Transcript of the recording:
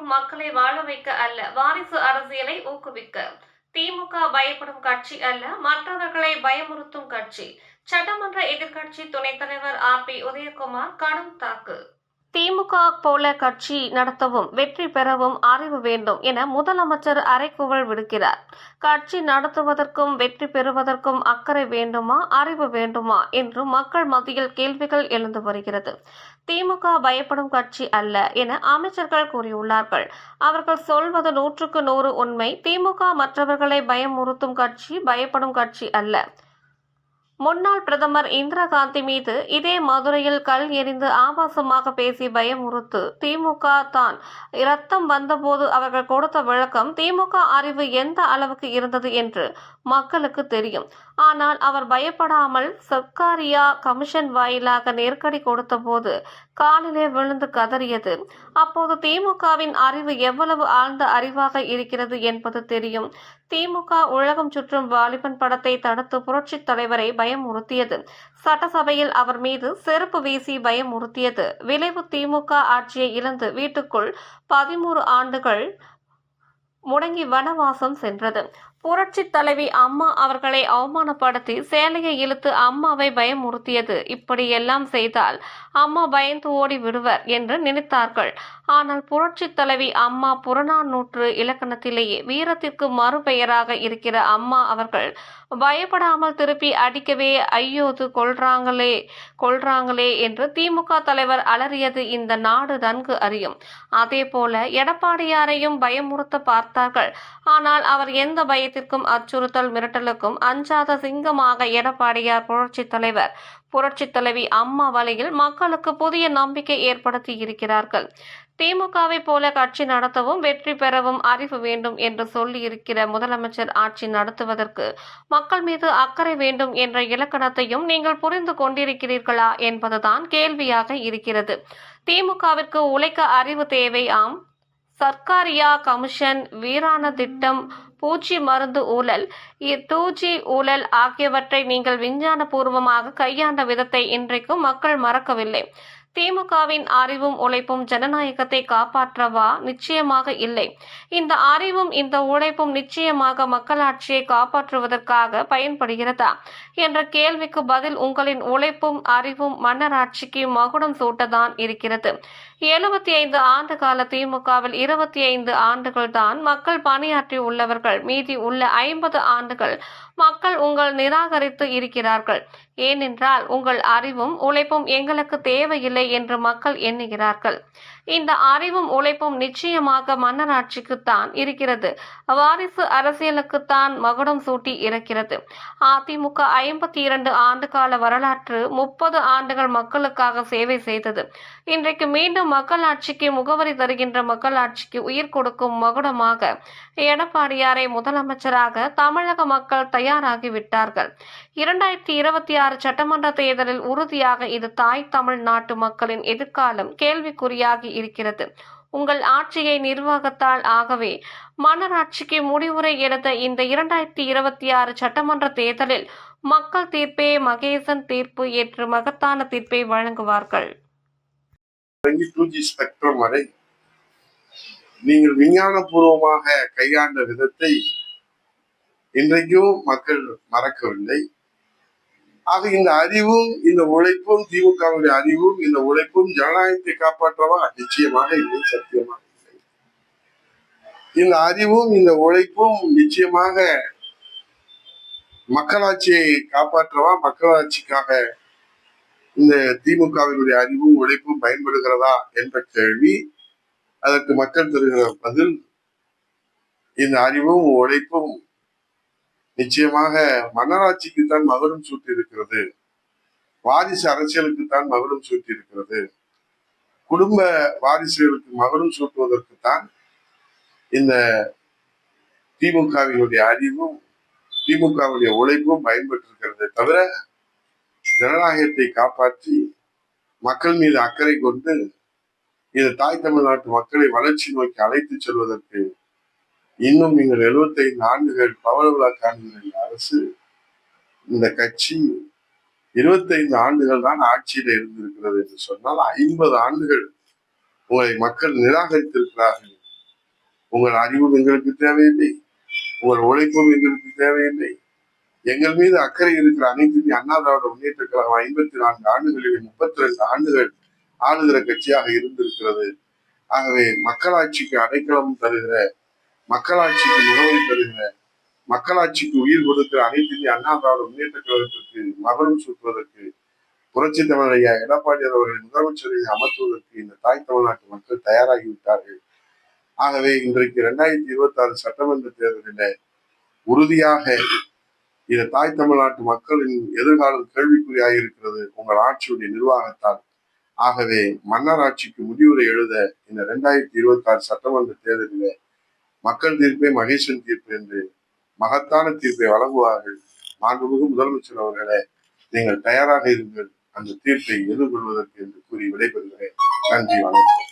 உழைப்பும் மக்களை வாழ வைக்க அல்ல வாரிசு அரசியலை ஊக்குவிக்க. திமுக பயப்படும் கட்சி அல்ல மற்றவர்களை பயமுறுத்தும் கட்சி. சட்டமன்ற எதிர்க்கட்சி துணைத் தலைவர் ஆர் பி உதயகுமார் கடும் தாக்கு. திமுக போல கட்சி நடத்தவும் வெற்றி பெறவும் அறிவு வேண்டும் என முதலமைச்சர் அறைகூவல் விடுக்கிறார். கட்சி நடத்துவதற்கும் வெற்றி பெறுவதற்கும் அக்கறை வேண்டுமா அறிவு வேண்டுமா என்று மக்கள் மத்தியில் கேள்விகள் எழுந்து வருகிறது. திமுக பயப்படும் கட்சி அல்ல என அமைச்சர்கள் கூறியுள்ளார்கள். அவர்கள் சொல்வது நூற்றுக்கு நூறு உண்மை. திமுக மற்றவர்களை பயமுறுத்தும் கட்சி பயப்படும் கட்சி அல்ல. முன்னாள் பிரதமர் இந்திரா காந்தி மீது இதே மதுரையில் கல் எறிந்து ஆபாசமாக பேசி பயமுறுத்து திமுக தான் இரத்தம் வந்தபோது அவர்கள் கொடுத்த விளக்கம் திமுக அறிவு எந்த அளவுக்கு இருந்தது என்று மக்களுக்கு தெரியும். ஆனால் அவர் பயப்படாமல் சர்க்காரியா கமிஷன் வாயிலாக நெருக்கடி கொடுத்த போது காலிலே விழுந்து கதறியது. அப்போது திமுகவின் அறிவு எவ்வளவு ஆழ்ந்த அறிவாக இருக்கிறது என்பது தெரியும். திமுக உலகம் சுற்றும் வாலிபன் படத்தை தடுத்து புரட்சித் தலைவரை பயமுறுத்தியது. சட்டசபையில் அவர் மீது செருப்பு வீசி பயமுறுத்தியது. விளைவு திமுக ஆட்சியை இழந்து வீட்டுக்குள் பதிமூறு ஆண்டுகள் முடங்கி வனவாசம் சென்றது. புரட்சி தலைவி அம்மா அவர்களை அவமானப்படுத்தி சேலையை இழுத்து அம்மாவை பயமுறுத்தியது. இப்படி எல்லாம் செய்தால் அம்மா பயந்து ஓடி விடுவர் என்று நினைத்தார்கள். ஆனால் புரட்சி தலைவி அம்மா புறநானூற்று இலக்கணத்திலேயே வீரத்திற்கு மறுபெயராக இருக்கிற அம்மா அவர்கள் பயப்படாமல் திருப்பி அடிக்கவே ஐயோது கொள்றாங்களே கொள்றாங்களே என்று திமுக தலைவர் அலறியது இந்த நாடு நன்கு அறியும். அதே போல எடப்பாடியாரையும் பயமுறுத்த பார்த்தார்கள். ஆனால் அவர் எந்த பயத்திற்கும் அச்சுறுத்தல் மிரட்டலுக்கும் அஞ்சாத சிங்கமாக எடப்பாடியார் புரட்சி தலைவர் புரட்சி தலைவி அம்மா வழியில் மக்களுக்கு புதிய நம்பிக்கை ஏற்படுத்தி இருக்கிறார்கள். திமுகவை போல கட்சி நடத்தவும் வெற்றி பெறவும் அறிவு வேண்டும் என்று சொல்லி இருக்கிற முதலமைச்சர் ஆட்சி நடத்துவதற்கு மக்கள் மீது அக்கறை வேண்டும் என்ற இலக்கணத்தையும் நீங்கள் புரிந்து கொண்டிருக்கிறீர்களா என்பதுதான் கேள்வியாக இருக்கிறது. திமுகவிற்கு உழைக்க அறிவு தேவை ஆம் சர்க்காரியா கமிஷன் வீராண திட்டம் பூச்சி மருந்து ஊழல். தூச்சி ஊழல் ஆகியவற்றை நீங்கள் விஞ்ஞான பூர்வமாக கையாண்ட விதத்தை இன்றைக்கும் மக்கள் மறக்கவில்லை. திமுகவின் அறிவும் உழைப்பும் ஜனநாயகத்தை காப்பாற்றவா? நிச்சயமாக இல்லை. இந்த அறிவும் இந்த உழைப்பும் நிச்சயமாக மக்களாட்சியை காப்பாற்றுவதற்காக பயன்படுகிறதா? என்ற கேள்விக்கு பதில் உங்களின் உழைப்பும் அறிவும் மன்னராட்சிக்கு மகுடம் சூட்டதான் இருக்கிறது. எழுபத்தி ஐந்து ஆண்டு கால திமுகவில் இருபத்தி ஐந்து ஆண்டுகள் தான் மக்கள் பணியாற்றி உள்ளவர்கள். மீதி உள்ள ஐம்பது ஆண்டுகள் மக்கள் உங்கள் நிராகரித்து இருக்கிறார்கள். ஏனென்றால் உங்கள் அறிவும் உழைப்பும் எங்களுக்கு தேவையில்லை என்று மக்கள் எண்ணுகிறார்கள். இந்த அறிவும் உழைப்பும் நிச்சயமாக மன்னராட்சிக்குத்தான் இருக்கிறது. வாரிசு அரசியலுக்குத்தான் மகுடம் சூட்டி இருக்கிறது அதிமுக ஐம்பத்தி இரண்டு ஆண்டு கால வரலாற்று முப்பது ஆண்டுகள் மக்களுக்காக சேவை செய்தது. இன்றைக்கு மீண்டும் மக்களாட்சிக்கு முகவரி தருகின்ற மக்களாட்சிக்கு உயிர் கொடுக்கும் மகுடமாக எடப்பாடியாரை முதலமைச்சராக தமிழக மக்கள் தயாராகிவிட்டார்கள். இரண்டாயிரத்தி இருபத்தி ஆறு சட்டமன்ற தேர்தலில் உறுதியாக இது தாய் தமிழ் நாட்டு மக்களின் எதிர்காலம் கேள்விக்குறியாகி இருக்கிறது. உங்கள் ஆட்சியை நிர்வாகத்தால் ஆகவே மன்னராட்சிக்கு முடிவுரை எடுத்த இந்த இரண்டாயிரத்தி இருபத்தி ஆறு சட்டமன்ற தேர்தலில் மக்கள் தீர்ப்பே மகேசன் தீர்ப்பு என்று மகத்தான தீர்ப்பை வழங்குவார்கள். ஸ்பெக்ட்ரம் வரை நீங்கள் விஞ்ஞானபூர்வமாக கையாண்ட விதத்தை இன்றைக்கும் மக்கள் மறக்கவில்லை. ஆக இந்த அறிவும் இந்த உழைப்பும் திமுகவுடைய அறிவும் இந்த உழைப்பும் ஜனநாயகத்தை காப்பாற்றவா? நிச்சயமாக இல்லை சத்தியமாக இல்லை. இந்த அறிவும் இந்த உழைப்பும் நிச்சயமாக மக்களாட்சியை காப்பாற்றவா? மக்களாட்சிக்காக இந்த திமுகவினுடைய அறிவும் உழைப்பும் பயன்படுகிறதா என்ற கேள்வி அதற்கு மக்கள் தருகிற பதில் இந்த அறிவும் உழைப்பும் நிச்சயமாக மன்னராட்சிக்குத்தான் மகுடம் சூட்டி இருக்கிறது வாரிசு அரசியலுக்குத்தான் மகுடம் சூட்டி இருக்கிறது குடும்ப வாரிசுகளுக்கு மகுடம் சூட்டுவதற்குத்தான் இந்த திமுகவினுடைய அறிவும் திமுகவுடைய உழைப்பும் பயன்பட்டிருக்கிறது தவிர ஜனநாயகத்தை காப்பாற்றி மக்கள் மீது அக்கறை கொண்டு இந்த தாய் தமிழ்நாட்டு மக்களை வளர்ச்சி நோக்கி அழைத்து செல்வதற்கு இன்னும் நீங்கள் 75 ஆண்டுகள் பவள விழா காண்கிற அரசு. இந்த கட்சி 25 ஆண்டுகள் தான் ஆட்சியில இருந்திருக்கிறது என்று சொன்னால் ஐம்பது ஆண்டுகள் உங்களை மக்கள் நிராகரித்திருக்கிறார்கள். உங்கள் அறிவும் எங்களுக்கு தேவையில்லை. உங்கள் உழைப்பும் எங்களுக்கு தேவையில்லை. எங்கள் மீது அக்கறை இருக்கிற அனைத்து இந்திய அண்ணா திராவிட முன்னேற்ற கழகம் ஐம்பத்தி நான்கு ஆண்டுகளில் முப்பத்தி ரெண்டு ஆண்டுகள் ஆளுகிற கட்சியாக இருந்திருக்கிறது. ஆகவே மக்களாட்சிக்கு அடைக்கலம் தருகிற மக்களாட்சிக்கு முகவரி தருகிற மக்களாட்சிக்கு உயிர் கொடுக்கிற அனைத்து இந்திய அண்ணா திராவிட முன்னேற்ற கழகத்திற்கு மகனும் சுற்றுவதற்கு புரட்சி தமிழர் எடப்பாடி எடப்பாடியார் அவர்களை முதலமைச்சரை அமர்த்துவதற்கு இந்த தாய் தமிழ்நாட்டு மக்கள் தயாராகிவிட்டார்கள். ஆகவே இன்றைக்கு இரண்டாயிரத்தி இருபத்தி ஆறு சட்டமன்ற தேர்தலில் உறுதியாக இந்த தாய் தமிழ்நாட்டு மக்களின் எதிர்காலம் கேள்விக்குறியாக இருக்கிறது. உங்கள் ஆட்சியுடைய நிர்வாகத்தால். ஆகவே மன்னர் ஆட்சிக்கு முடிவுரை எழுத இந்த இரண்டாயிரத்தி இருபத்தி ஆறு சட்டமன்ற தேர்தலில் மக்கள் தீர்ப்பே மகேசன் தீர்ப்பு என்று மகத்தான தீர்ப்பை வழங்குவார்கள். மாண்புமிகு முதலமைச்சர் அவர்களே நீங்கள் தயாராக இருங்கள். அந்த தீர்ப்பை எதிர்கொள்வதற்கு என்று கூறி விடைபெறுகிறேன். நன்றி வணக்கம்.